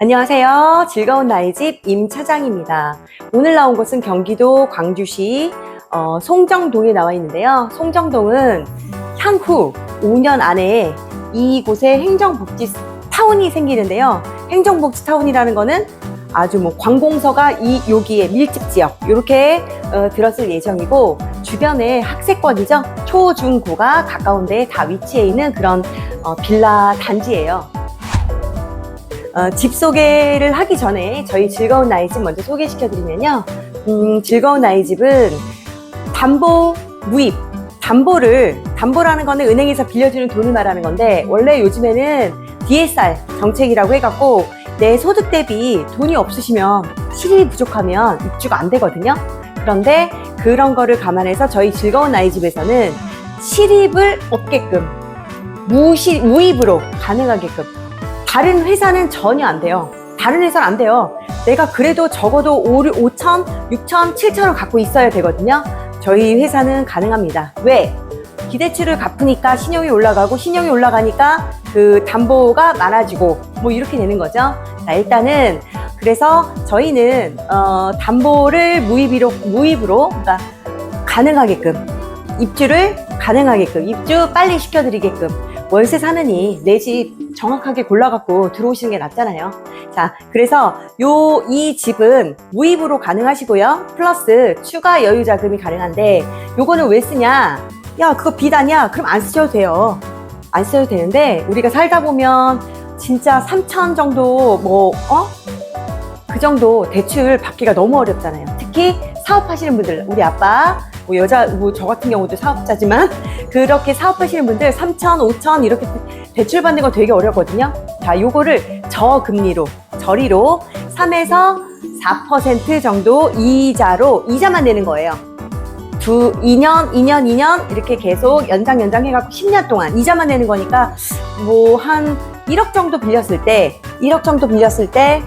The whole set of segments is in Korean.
안녕하세요. 즐거운 나의 집 임 차장입니다. 오늘 나온 곳은 경기도 광주시 어, 송정동에 나와 있는데요. 송정동은 향후 5년 안에 이곳에 행정복지 타운이 생기는데요. 행정복지 타운이라는 거는 아주 뭐 관공서가 이 여기에 밀집 지역 이렇게 어, 들었을 예정이고 주변에 학세권이죠 초 중 고가 가까운 데에 다 위치해 있는 그런 어, 빌라 단지예요. 어, 집 소개를 하기 전에 저희 즐거운 나이 집 먼저 소개시켜 드리면요. 음, 즐거운 나이 집은 담보 무입, 담보를 담보라는 거는 은행에서 빌려주는 돈을 말하는 건데 원래 요즘에는 DSR 정책이라고 해갖고 내 소득 대비 돈이 없으시면 실입이 부족하면 입주가 안 되거든요. 그런데 그런 거를 감안해서 저희 즐거운 나이 집에서는 실입을 없게끔 무시, 무입으로 가능하게끔 다른 회사는 전혀 안 돼요. 다른 회사는 안 돼요. 내가 그래도 적어도 5, 5천, 6천, 7천을 갖고 있어야 되거든요. 저희 회사는 가능합니다. 왜? 기대출을 갚으니까 신용이 올라가고 신용이 올라가니까 그 담보가 많아지고 뭐 이렇게 되는 거죠. 자, 일단은 그래서 저희는 어, 담보를 무입으로 무입으로 그러니까 가능하게끔 입주를 가능하게끔 입주 빨리 시켜드리게끔 월세 사느니 내 집 정확하게 골라갖고 들어오시는 게 낫잖아요. 자, 그래서 요, 이 집은 무입으로 가능하시고요. 플러스 추가 여유 자금이 가능한데 요거는 왜 쓰냐? 야, 그거 빚 아니야? 그럼 안 쓰셔도 돼요. 안 써도 되는데 우리가 살다 보면 진짜 3천 정도 뭐, 어? 그 정도 대출 받기가 너무 어렵잖아요. 특히 사업하시는 분들, 우리 아빠, 뭐 여자, 뭐 저 같은 경우도 사업자지만 그렇게 사업하시는 분들 3천, 5천 이렇게 대출 받는 거 되게 어렵거든요. 자, 요거를 저금리로, 저리로 3에서 4% 정도 이자로 이자만 내는 거예요. 두 2년, 2년, 2년 이렇게 계속 연장 연장 해갖고 10년 동안 이자만 내는 거니까 뭐 한 1억 정도 빌렸을 때 1억 정도 빌렸을 때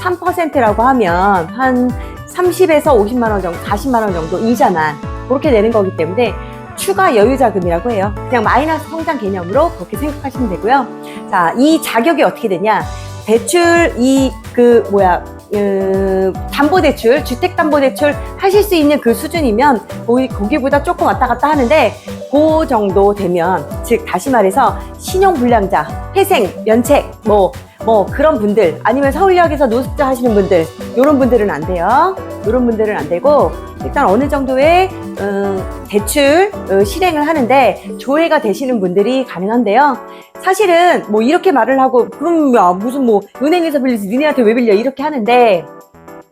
3%라고 하면 한 30에서 50만 원 정도, 40만 원 정도 이자만 그렇게 내는 거기 때문에 추가 여유 자금이라고 해요. 그냥 마이너스 성장 개념으로 그렇게 생각하시면 되고요. 자, 이 자격이 어떻게 되냐? 대출 이 그 뭐야 음, 담보대출, 주택담보대출 하실 수 있는 그 수준이면 거기, 거기보다 조금 왔다 갔다 하는데 그 정도 되면 즉 다시 말해서 신용불량자, 회생, 면책 뭐, 뭐 그런 분들 아니면 서울역에서 노숙자 하시는 분들 이런 분들은 안 돼요. 이런 분들은 안 되고 일단 어느 정도의 음, 대출 어, 실행을 하는데 조회가 되시는 분들이 가능한데요. 사실은 뭐 이렇게 말을 하고 그럼 야 무슨 뭐 은행에서 빌리지 니네한테 왜 빌려 이렇게 하는데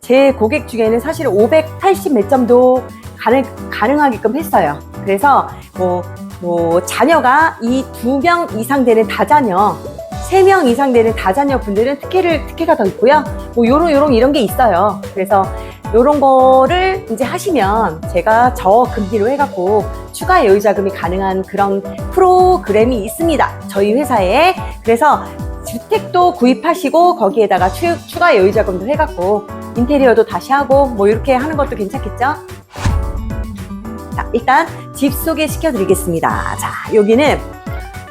제 고객 중에는 사실 580 몇 점도 가능, 가능하게끔 했어요. 그래서 뭐, 뭐 자녀가 이 두 명 이상 되는 다자녀 세 명 이상 되는 다자녀 분들은 특혜를 특혜가 더 있고요. 뭐 요런 요런 이런 게 있어요. 그래서 요런 거를 이제 하시면 제가 저 금리로 해갖고 추가 여유 자금이 가능한 그런 프로그램이 있습니다. 저희 회사에. 그래서 주택도 구입하시고 거기에다가 추, 추가 여유 자금도 해갖고 인테리어도 다시 하고 뭐 이렇게 하는 것도 괜찮겠죠? 자, 일단 집 소개시켜 드리겠습니다. 자, 여기는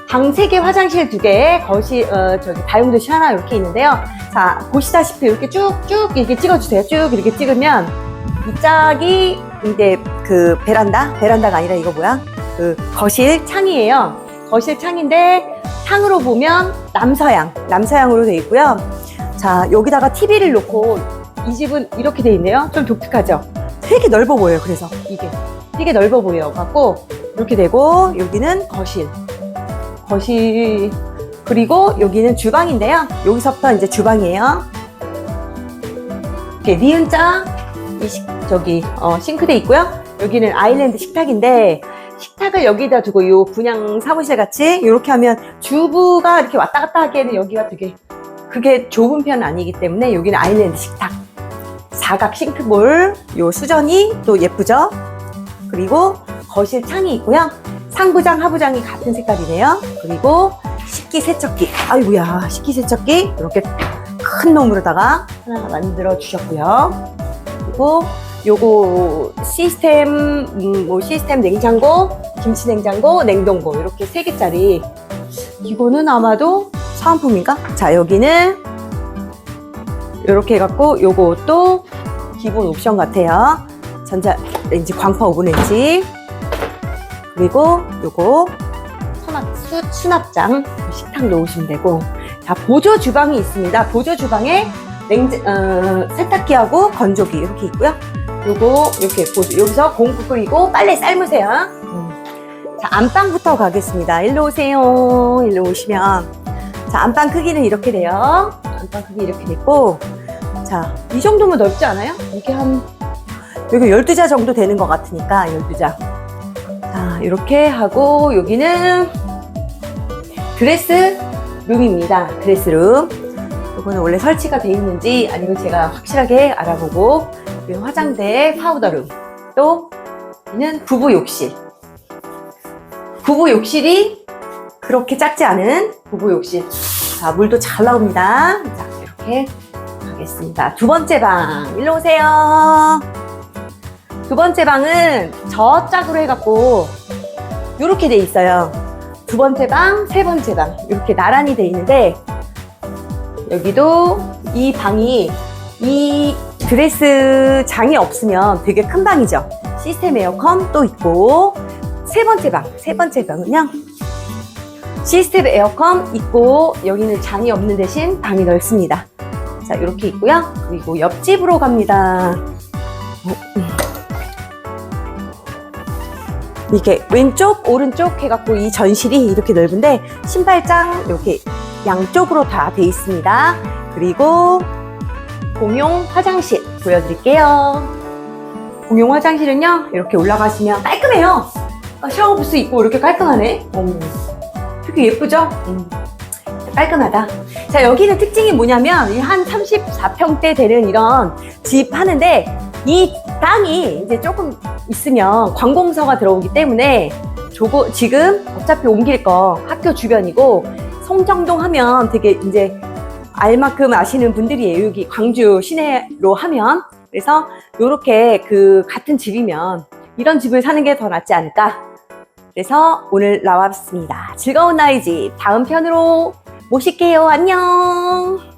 방 3개, 화장실 2개, 거실, 어, 저기 다용도실 하나 이렇게 있는데요. 자, 보시다시피 이렇게 쭉쭉 이렇게 찍어주세요. 쭉 이렇게 찍으면 이 짝이 이제 그 베란다? 베란다가 아니라 이거 뭐야? 그 거실 창이에요. 거실 창인데 창으로 보면 남서양, 남서양으로 되어 있고요. 자, 여기다가 TV를 놓고 이 집은 이렇게 되어 있네요. 좀 독특하죠? 되게 넓어 보여요. 그래서 이게 되게 넓어 보여 갖고 이렇게 되고 여기는 거실. 거실 그리고 여기는 주방인데요. 여기서부터 이제 주방이에요. 이렇게 니은자 저기 어, 싱크대 있고요. 여기는 아일랜드 식탁인데 식탁을 여기다 두고 요 분양 사무실 같이 이렇게 하면 주부가 이렇게 왔다 갔다 하기에는 여기가 되게 그게 좁은 편은 아니기 때문에 여기는 아일랜드 식탁 사각 싱크볼 요 수전이 또 예쁘죠. 그리고 거실 창이 있고요. 상부장, 하부장이 같은 색깔이네요. 그리고 식기세척기. 아이고야, 식기세척기. 이렇게 큰 놈으로다가 하나 만들어 주셨고요. 그리고 요거 시스템, 음, 뭐 시스템 냉장고, 김치 냉장고, 냉동고. 이렇게 세 개짜리. 이거는 아마도 사은품인가? 자, 여기는 이렇게 해갖고 요것도 기본 옵션 같아요. 전자 렌지 광파 오븐 렌지 그리고 요거 수납, 수, 수납장 식탁 놓으시면 되고 자 보조 주방이 있습니다. 보조 주방에 냉 어, 세탁기하고 건조기 이렇게 있고요. 요거 이렇게 보조 여기서 공구 끓이고 빨래 삶으세요. 음. 자 안방부터 가겠습니다. 일로 오세요. 일로 오시면 자 안방 크기는 이렇게 돼요. 안방 크기 이렇게 됐고 자 이 정도면 넓지 않아요? 이게 한 여기 12자 정도 되는 것 같으니까 12자 자 이렇게 하고 여기는 드레스 룸입니다. 드레스 룸. 이거는 원래 설치가 돼 있는지 아니면 제가 확실하게 알아보고 화장대 파우더 룸. 또 여기는 부부 욕실. 부부 욕실이 그렇게 작지 않은 부부 욕실. 자 물도 잘 나옵니다. 자 이렇게 가겠습니다. 두 번째 방. 일로 오세요 두 번째 방은 저 짝으로 해갖고 이렇게 돼 있어요 두 번째 방, 세 번째 방 이렇게 나란히 돼 있는데 여기도 이 방이 이 드레스 장이 없으면 되게 큰 방이죠. 시스템 에어컨 또 있고 세 번째 방, 세 번째 방은요. 시스템 에어컨 있고 여기는 장이 없는 대신 방이 넓습니다. 자 이렇게 있고요. 그리고 옆집으로 갑니다. 어, 음. 이렇게 왼쪽, 오른쪽 해갖고 이 전실이 이렇게 넓은데 신발장 이렇게 양쪽으로 다 돼 있습니다. 그리고 공용 화장실 보여드릴게요. 공용 화장실은요, 이렇게 올라가시면 깔끔해요. 아, 샤워 부스 있고 이렇게 깔끔하네. 음, 되게 예쁘죠? 음, 깔끔하다. 자, 여기는 특징이 뭐냐면, 이한 34평대 되는 이런 집 하는데, 이 땅이 이제 조금 있으면 관공서가 들어오기 때문에, 조고, 지금 어차피 옮길 거 학교 주변이고, 송정동 하면 되게 이제 알만큼 아시는 분들이에요. 여기 광주 시내로 하면. 그래서 이렇게 그 같은 집이면 이런 집을 사는 게 더 낫지 않을까. 그래서 오늘 나왔습니다. 즐거운 나이 집 다음 편으로 모실게요. 안녕.